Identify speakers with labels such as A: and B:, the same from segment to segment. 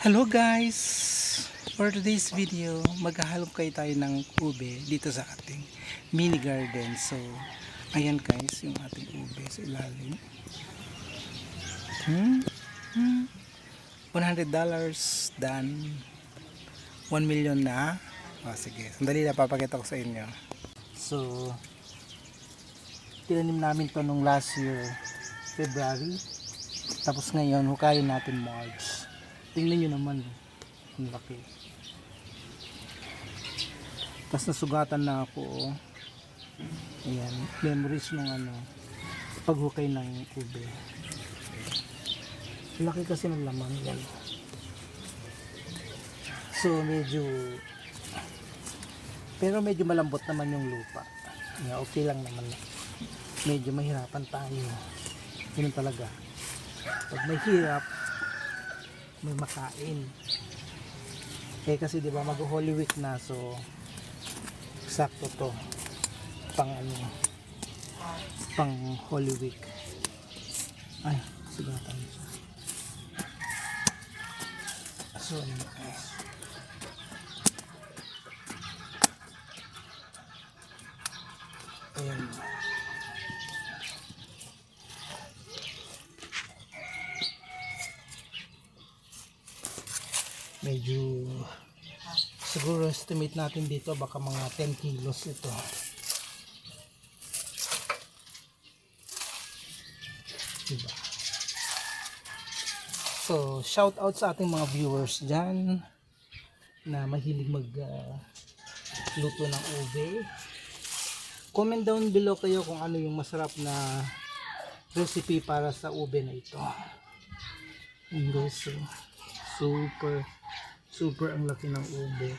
A: Hello guys! For today's video, maghahalop kayo tayo ng ube dito sa ating mini garden. So, ayan guys, yung ating ube sa ilalim. Hmm? Hmm? $100 done. 1 million na. O sige, sandali na papakita ko sa inyo. So, tinanim namin to nung last year, February. Tapos ngayon, hukayin natin March. Tingnan nyo naman. Ang laki. Tapos nasugatan na ako. Oh. Ayan. Memories ng ano. Paghukay ng ube. Laki kasi ng laman. Yan. So medyo pero medyo malambot naman yung lupa. Okay lang naman. Medyo mahirapan tayo. Ganun talaga. Pag may hirap, may makain. Eh kasi 'di ba mag Holy Week na so sakto to pang ano pang Holy Week. Ay, sigatan. So ano guys. Ayan. Medyo siguro estimate natin dito baka mga 10 kilos ito. Diba? So shout out sa ating mga viewers dyan na mahilig mag uh, luto ng ube. Comment down below kayo kung ano yung masarap na recipe para sa ube na ito. Guys so, super super ang laki ng ube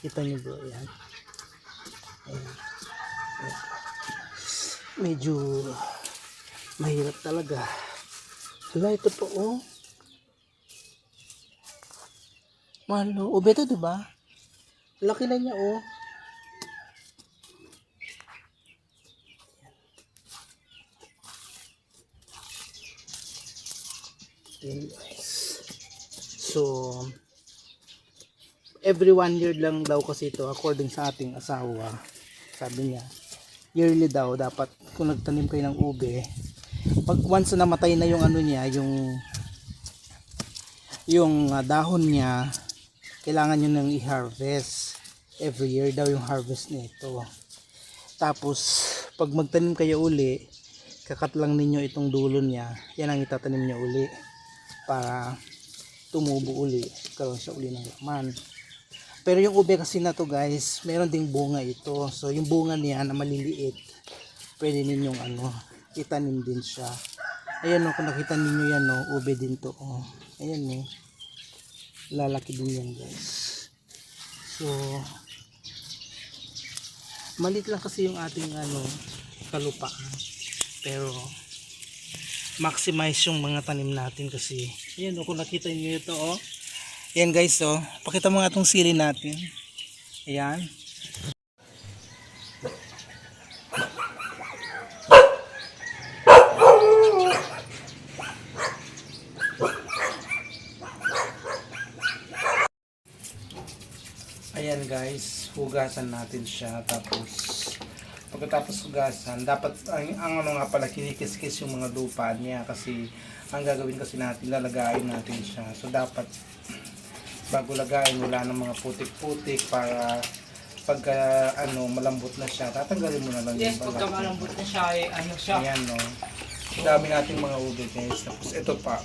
A: kita niyo bro yan medyo mahirap talaga. Wala ito po oh. Malo, ube to diba? Laki na niya oh. Guys. So, every one year lang daw kasi ito according sa ating asawa. Sabi niya, yearly daw dapat kung nagtanim kayo ng ube, pag once na namatay na yung ano niya, yung yung ah, dahon niya, kailangan nyo nang i-harvest. Every year daw yung harvest nito. Tapos, pag magtanim kayo uli, kakat lang ninyo itong dulo niya, yan ang itatanim nyo uli para tumubo uli karoon siya uli ng laman. Pero yung ube kasi na to guys meron ding bunga ito. So yung bunga niya na maliliit pwede ninyong ano itanim din siya. Ayan o kung nakita ninyo yan o ube din to oh. ayan o lalaki din yan guys. So maliit lang kasi yung ating ano kalupaan. Pero maximize yung mga tanim natin kasi ayan o kung nakita niyo ito oh. Ayan guys oh. Pakita mo nga itong sili natin. Ayan. Ayan guys. Hugasan natin siya tapos pagkatapos hugasan dapat ang, ang ano nga pala kinikiskis yung mga lupa niya kasi ang gagawin kasi natin lalagayin natin siya. So dapat bago lagayin wala ng mga putik-putik para pagka ano malambot na siya tatanggalin mo na lang
B: Yes,
A: yung
B: pagka
A: balat.
B: malambot na siya, eh, ano siya.
A: ayan no. Dami nating mga ube guys. Tapos ito pa.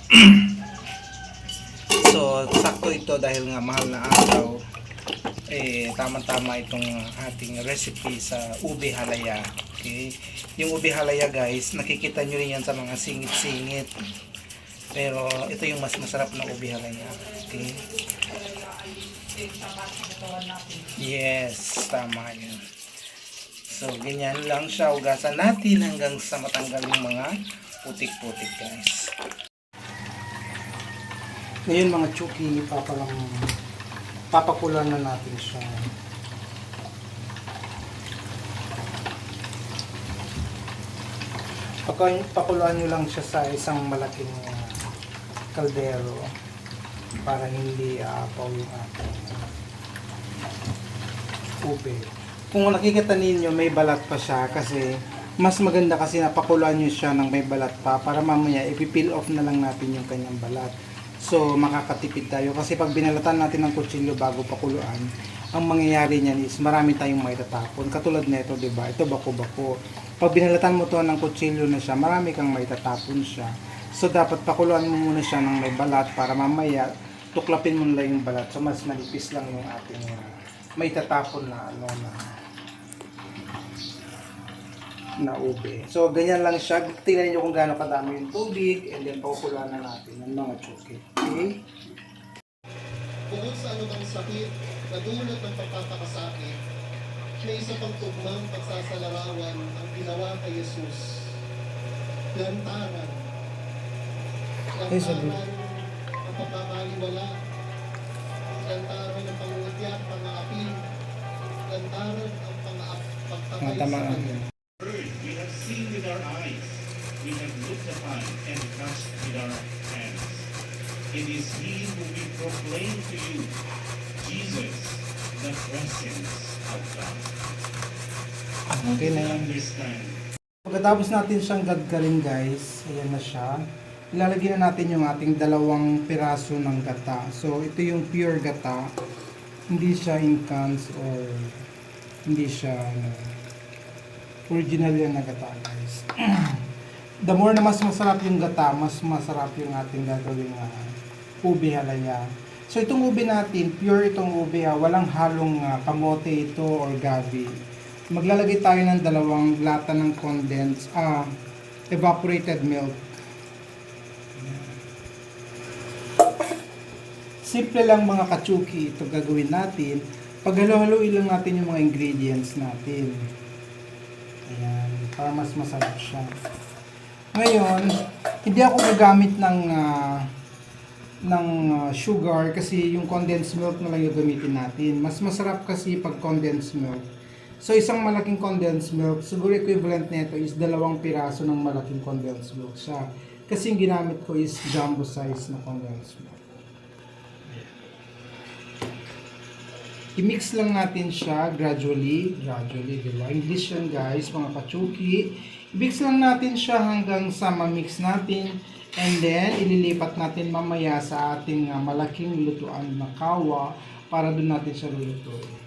A: So sakto ito dahil nga mahal na araw eh tama-tama itong ating recipe sa ube halaya. Okay? Yung ube halaya guys, nakikita nyo rin yan sa mga singit-singit. Pero ito yung mas masarap na ube halaya. Okay? Yes, tama yun. So, ganyan lang siya. Ugasan natin hanggang sa matanggal yung mga putik-putik guys. Ngayon mga chuki, papalang papakulan na natin siya. Pakuluan nyo lang siya sa isang malaking uh, kaldero. para hindi aapaw yung ating ube. Kung nakikita ninyo, may balat pa siya kasi mas maganda kasi napakuluan nyo siya ng may balat pa para mamaya ipipeel off na lang natin yung kanyang balat. So makakatipid tayo kasi pag binalatan natin ng kutsilyo bago pakuluan, ang mangyayari niyan is marami tayong may tatapon. Katulad nito, 'di ba? Ito bako-bako. Pag binalatan mo to ng kutsilyo na siya, marami kang may tatapon siya. So dapat pakuluan mo muna siya ng may balat para mamaya tuklapin mo lang yung balat. So mas manipis lang yung ating uh, may tatapon na ano na na ube. So, ganyan lang siya. Tingnan niyo kung gaano kadami yung tubig and then pakukulaan na natin ng mga chuki. Okay?
B: Bukod sa anumang sakit na dulot ng pagkakasakit, may isa pang tugmang pagsasalarawan ang ginawa kay Jesus. Lantaran. Lantaran ang pagkakaliwala. Lantaran ang pangungatya at pang-aapi. Lantaran ang pang-aap
A: Mga
B: pagpatay sa kanya.
C: He who we proclaim to you, Jesus, the presence of God.
A: Okay na yan. Pagkatapos natin siyang gagkarin guys, ayan na siya. Ilalagay na natin yung ating dalawang piraso ng gata. So, ito yung pure gata. Hindi siya in cans or hindi siya ano, original yan na gata guys. The more na mas masarap yung gata, mas masarap yung ating gagawing uh, ube halaya. So itong ube natin, pure itong ube ha, walang halong ah, kamote ito or gabi. Maglalagay tayo ng dalawang lata ng condensed, ah, evaporated milk. Simple lang mga kachuki ito gagawin natin. Paghalo-haluin lang natin yung mga ingredients natin. Ayan, para mas masarap siya. Ngayon, hindi ako gagamit ng ah, ng ah, sugar kasi yung condensed milk na lang yung gamitin natin. Mas masarap kasi pag condensed milk. So isang malaking condensed milk, siguro equivalent nito is dalawang piraso ng malaking condensed milk siya. Kasi yung ginamit ko is jumbo size na condensed milk. I-mix lang natin siya gradually, gradually, di ba? English yan guys, mga kachuki. I-mix lang natin siya hanggang sa ma-mix natin. And then, ililipat natin mamaya sa ating ah, malaking lutuan na kawa para doon natin siya lulutuin.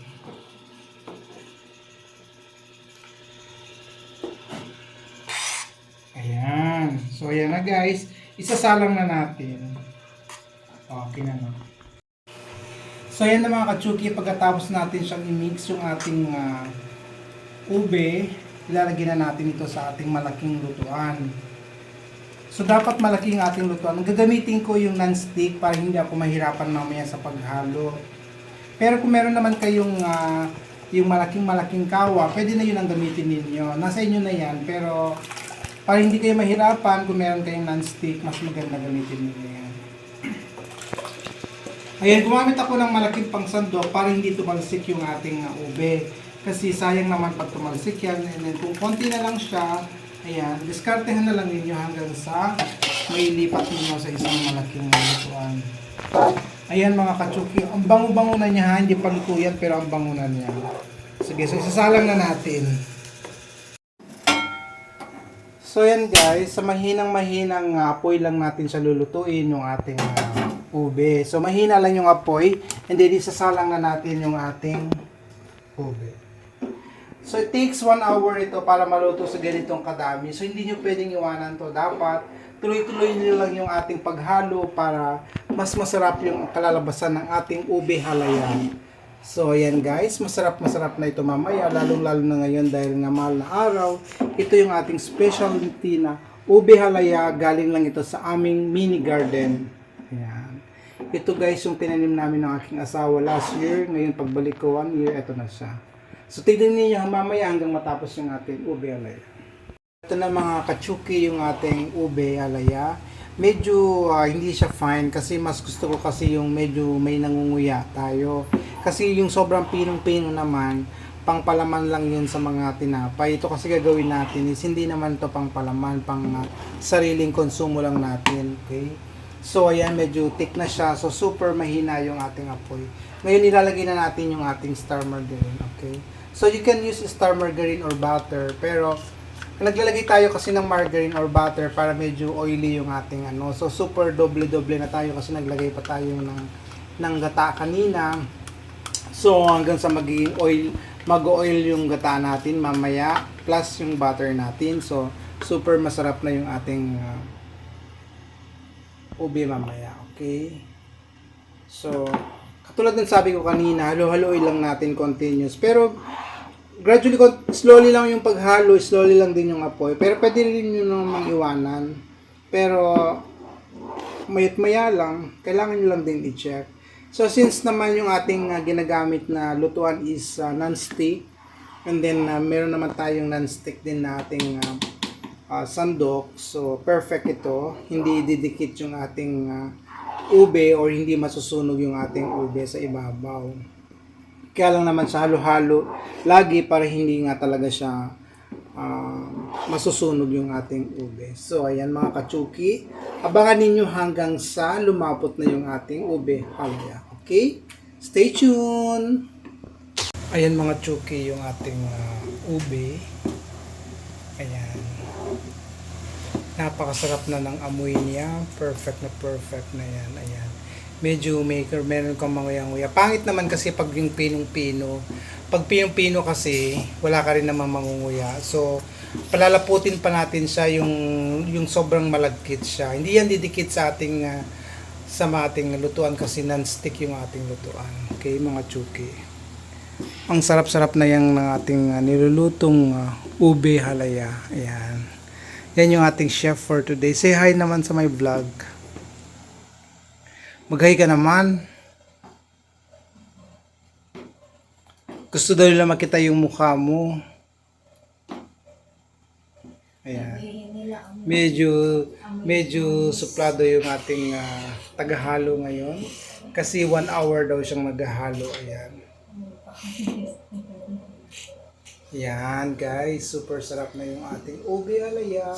A: Ayan. So, ayan na guys. Isasalang na natin. Okay na no. So ayan na mga kachuki, pagkatapos natin siyang i-mix yung ating ah, ube, ilalagay na natin ito sa ating malaking lutuan. So dapat malaki yung ating lutuan. Gagamitin ko yung non-stick para hindi ako mahirapan mamaya sa paghalo. Pero kung meron naman kayong ah, yung malaking malaking kawa, pwede na yun ang gamitin ninyo. Nasa inyo na yan, pero para hindi kayo mahirapan, kung meron kayong non-stick, mas maganda gamitin ninyo yan. Ayan, gumamit ako ng malaking pangsandok para hindi tumalsik yung ating uh, ube. Kasi sayang naman pag tumalsik yan. And then kung konti na lang siya, ayan, diskartehan na lang ninyo hanggang sa may lipat ninyo sa isang malaking lutuan. Ayan mga kachuki, ang bango-bango na niya ha, hindi pa luto yan pero ang bango na niya. Sige, so isasalang na natin. So yan guys, sa mahinang mahinang uh, apoy lang natin siya lulutuin yung ating uh, ube. So mahina lang yung apoy and then isasalang na natin yung ating ube. So it takes 1 hour ito para maluto sa ganitong kadami. So hindi nyo pwedeng iwanan to. Dapat tuloy-tuloy nyo lang yung ating paghalo para mas masarap yung kalalabasan ng ating ube halayan. So ayan guys, masarap masarap na ito mamaya, lalong lalo na ngayon dahil nga mahal na araw. Ito yung ating specialty na ube halaya, galing lang ito sa aming mini garden. Ayan. Ito guys yung tinanim namin ng aking asawa last year, ngayon pagbalik ko one year, ito na siya. So tignan niyo mamaya hanggang matapos yung ating ube halaya. Ito na mga kachuki yung ating ube alaya. Medyo ah, hindi siya fine kasi mas gusto ko kasi yung medyo may nangunguya tayo. Kasi yung sobrang pinong-pino naman, pangpalaman lang yun sa mga tinapay. Ito kasi gagawin natin is hindi naman to pangpalaman, pang ah, sariling konsumo lang natin. Okay? So ayan, medyo thick na siya. So super mahina yung ating apoy. Ngayon ilalagay na natin yung ating star margarine, okay? So you can use star margarine or butter, pero naglalagay tayo kasi ng margarine or butter para medyo oily yung ating ano. So super doble-doble na tayo kasi naglagay pa tayo ng ng gata kanina. So hanggang sa magiging oil, mag-oil yung gata natin mamaya plus yung butter natin. So super masarap na yung ating uh, ube mamaya, okay? So katulad ng sabi ko kanina, halo-haloy lang natin continuous. Pero gradually, slowly lang yung paghalo, slowly lang din yung apoy. Pero pwede rin yun namang iwanan. Pero mayat maya lang, kailangan nyo lang din i-check. So since naman yung ating uh, ginagamit na lutuan is uh, non-stick, and then uh, meron naman tayong non-stick din na ating uh, uh, sandok, so perfect ito. Hindi didikit yung ating uh, ube or hindi masusunog yung ating ube sa ibabaw. Kaya lang naman sa halo-halo, lagi para hindi nga talaga siya ah, masusunog yung ating ube. So, ayan mga kachuki, abangan ninyo hanggang sa lumapot na yung ating ube halaya. Okay? Stay tuned! Ayan mga chuki yung ating ah, ube. Ayan. Napakasarap na ng amoy niya. Perfect na perfect na yan. Ayan. Medyo maker, meron kang manguyang-nguya. Pangit naman kasi pag yung pinong-pino. Pag pinong-pino kasi, wala ka rin naman mangunguya. So, palalaputin pa natin siya yung, yung sobrang malagkit siya. Hindi yan didikit sa ating ah, sa ating lutuan kasi non-stick yung ating lutuan. Okay, mga chuki. Ang sarap-sarap na yung ng ating ah, nilulutong ah, ube halaya. Ayan. Yan yung ating chef for today. Say hi naman sa my vlog. Mag-hi ka naman. Gusto daw nila makita yung mukha mo. Ayan. Medyo medyo suplado yung ating ah, tagahalo ngayon. Kasi one hour daw siyang maghahalo. Ayan. Yan guys, super sarap na yung ating ube alaya.